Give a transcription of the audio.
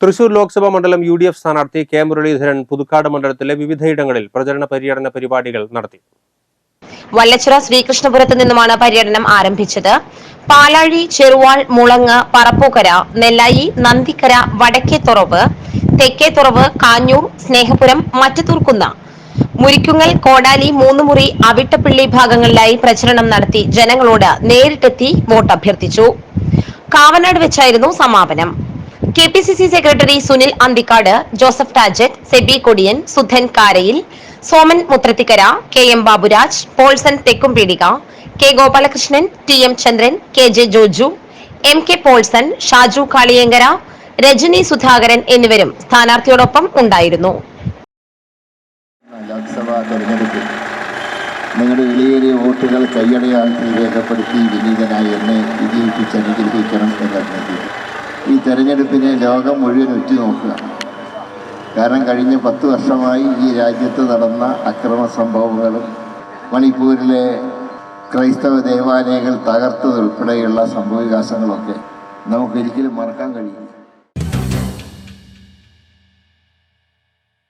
തൃശൂർ ലോക്സഭാ മണ്ഡലം U D F സ്ഥാനാർത്ഥി K Muraleedharan Puthukkad മണ്ഡലത്തിലെ വിവിധയിടങ്ങളിൽ പ്രചരണ പര്യടന പരിപാടികൾ നടത്തി. വല്ലച്ചിറ ശ്രീകൃഷ്ണപുരത്ത് നിന്നുമാണ് പര്യടനം ആരംഭിച്ചത്. പാലാഴി ചെറുവാൾ മുളങ്ങ് പറപ്പൂക്കര നെല്ലായി നന്ദിക്കര വടക്കേത്തുറവ് തെക്കേത്തുറവ് കാഞ്ഞൂർ സ്നേഹപുരം മറ്റത്തൂർക്കുന്ന മുരിക്കുങ്ങൽ കോടാലി മൂന്നുമുറി അവിട്ടപ്പിള്ളി ഭാഗങ്ങളിലായി പ്രചരണം നടത്തി ജനങ്ങളോട് നേരിട്ടെത്തി വോട്ട് അഭ്യർത്ഥിച്ചു കാവനാട് വെച്ചായിരുന്നു സമാപനം. K P C C secretary Sunil Anthikad Joseph Tajet Sebi Kodiyan Sudhan Karayil Soman Muthrathikkara K M Baburaj Polson Thekkumpeedika K Gopalakrishnan T M Chandran K J Joju M K Polson Shaju Kaliyankara Rajani Sudhakaran എന്നിവരും സ്ഥാനാർത്ഥിയോടൊപ്പം ഉണ്ടായിരുന്നു. നിങ്ങളുടെ വിലയേറിയ വോട്ടുകൾ കൈയടയാൽ രേഖപ്പെടുത്തി വിനീതനായി എന്നെ വിജയിപ്പിച്ച് അനുഗ്രഹിക്കണം എന്ന് ഈ തെരഞ്ഞെടുപ്പിനെ ലോകം മുഴുവൻ ഉറ്റുനോക്കുകയാണ് കാരണം കഴിഞ്ഞ പത്ത് വർഷമായി ഈ രാജ്യത്ത് നടന്ന അക്രമ സംഭവങ്ങളും മണിപ്പൂരിലെ ക്രൈസ്തവ ദേവാലയങ്ങൾ തകർത്തതുൾപ്പെടെയുള്ള സംഭവവികാസങ്ങളൊക്കെ നമുക്കൊരിക്കലും മറക്കാൻ കഴിയില്ല.